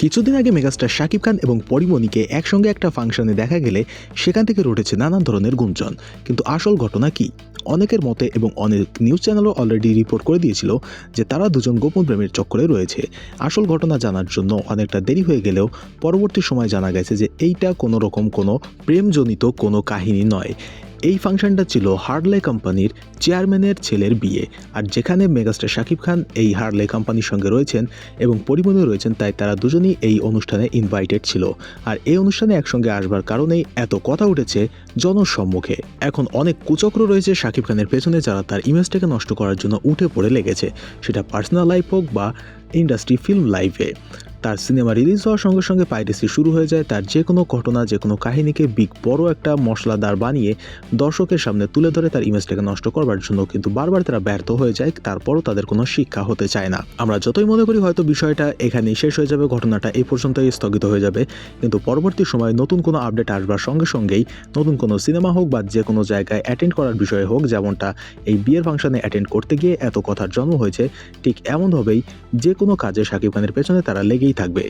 কিছুদিন আগে মেগাস্টার শাকিব খান এবং পরিমণিকে একসঙ্গে একটা ফাংশনে দেখা গেলে সেখান থেকে রটেছে নানান ধরনের গুঞ্জন। কিন্তু আসল ঘটনা কি? অনেকের মতে এবং অনেক নিউজ চ্যানেলও অলরেডি রিপোর্ট করে দিয়েছিল যে তারা দুজন গোপন প্রেমের চক্করে রয়েছে। আসল ঘটনা জানার জন্য অনেকটা দেরি হয়ে গেলেও পরবর্তী সময় জানা গেছে যে এইটা কোনো রকম কোনো প্রেমজনিত কোনো কাহিনী নয়। এই ফাংশনটা ছিল হার্ডলে কোম্পানির চেয়ারম্যানের ছেলের বিয়ে, আর যেখানে মেগাস্টার শাকিব খান এই হার্লে কোম্পানির সঙ্গে রয়েছেন এবং পরিমণিও রয়েছেন, তাই তারা দুজনেই এই অনুষ্ঠানে ইনভাইটেড ছিল। আর এই অনুষ্ঠানে একসঙ্গে আসবার কারণেই এত কথা উঠেছে জনসম্মুখে। এখন অনেক কুচক্র রয়েছে শাকিব খানের পেছনে যারা তার ইমেজটাকে নষ্ট করার জন্য উঠে পড়ে লেগেছে, সেটা পার্সোনাল লাইফ হোক বা ইন্ডাস্ট্রি ফিল্ম লাইফে তার সিনেমা রিলিজ হওয়ার সঙ্গে সঙ্গে পাইরেসি শুরু হয়ে যায়। তার যে কোনো ঘটনা যে কোনো কাহিনীকে বিগ, বড় একটা মশলাদার বানিয়ে দর্শকের সামনে তুলে ধরে তার ইমেজটাকে নষ্ট করবার জন্য কিন্তু বারবার তারা ব্যর্থ হয়ে যায়। তারপরও তাদের কোনো শিক্ষা হতে চায় না। আমরা যতই মনে করি হয়তো বিষয়টা এখানেই শেষ হয়ে যাবে, ঘটনাটা এই পর্যন্তই স্থগিত হয়ে যাবে। কিন্তু পরবর্তী সময় নতুন কোনো আপডেট আসবার সঙ্গে সঙ্গেই নতুন কোনো সিনেমা হোক বা যে কোনো জায়গায় অ্যাটেন্ড করার বিষয়ে হোক, যেমনটা এই বিয়ের ফাংশনে অ্যাটেন্ড করতে গিয়ে এত কথার জন্ম হয়েছে, ঠিক এমনভাবেই যে কোনো কাজে সাকিব খানের পেছনে তারা লেগেই থাকবে।